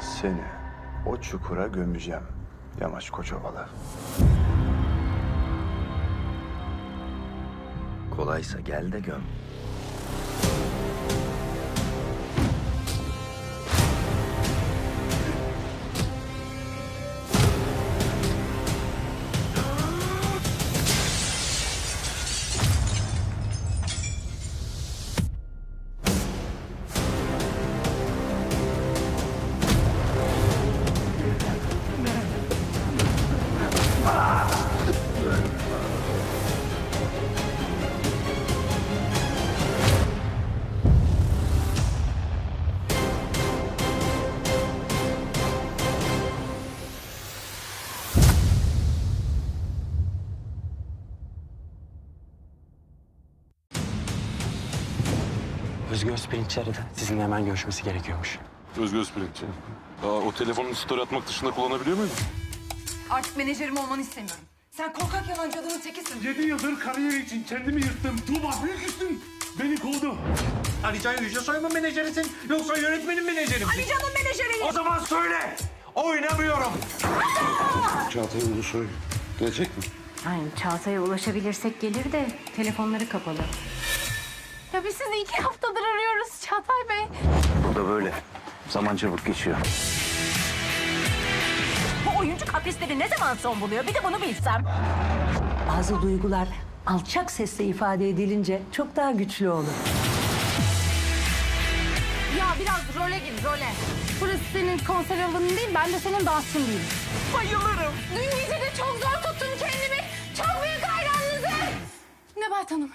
Seni o çukura gömeceğim. Yamaç Koçovalı. Kolaysa gel de göm. Özgür Özpirinççi aradı. Sizinle hemen görüşmesi gerekiyormuş. Özgür Spiritçi. Aa, o telefonun story atmak dışında kullanabiliyor muydun? Artık menajerim olmanı istemiyorum. Sen korkak yalancı adamın tekisin. Yedi yıldır kariyer için kendimi yırttım. Tuğba büyük üstün beni kovdu. Ali Can Yücesoy mu menajerisin yoksa yönetmenin menajeri misin? Ali Can'ın menajeriyim. O zaman söyle. Oynamıyorum. Çağatay Ulusoy gelecek mi? Aynen Çağatay'a ulaşabilirsek gelir de telefonları kapalı. Ya biz sizi iki haftadır arıyoruz Çağatay Bey. Burada böyle. Zaman çabuk geçiyor. Bu oyuncu kaprisleri ne zaman son buluyor? Bir de bunu bilsem. Bazı duygular alçak sesle ifade edilince çok daha güçlü olur. Ya biraz role gir role. Burası senin konser alanın değil, ben de senin dansçın değilim. Bayılırım. Dün gece de çok zor tuttum kendimi. Çok büyük hayranınızım. Nebahat Hanım,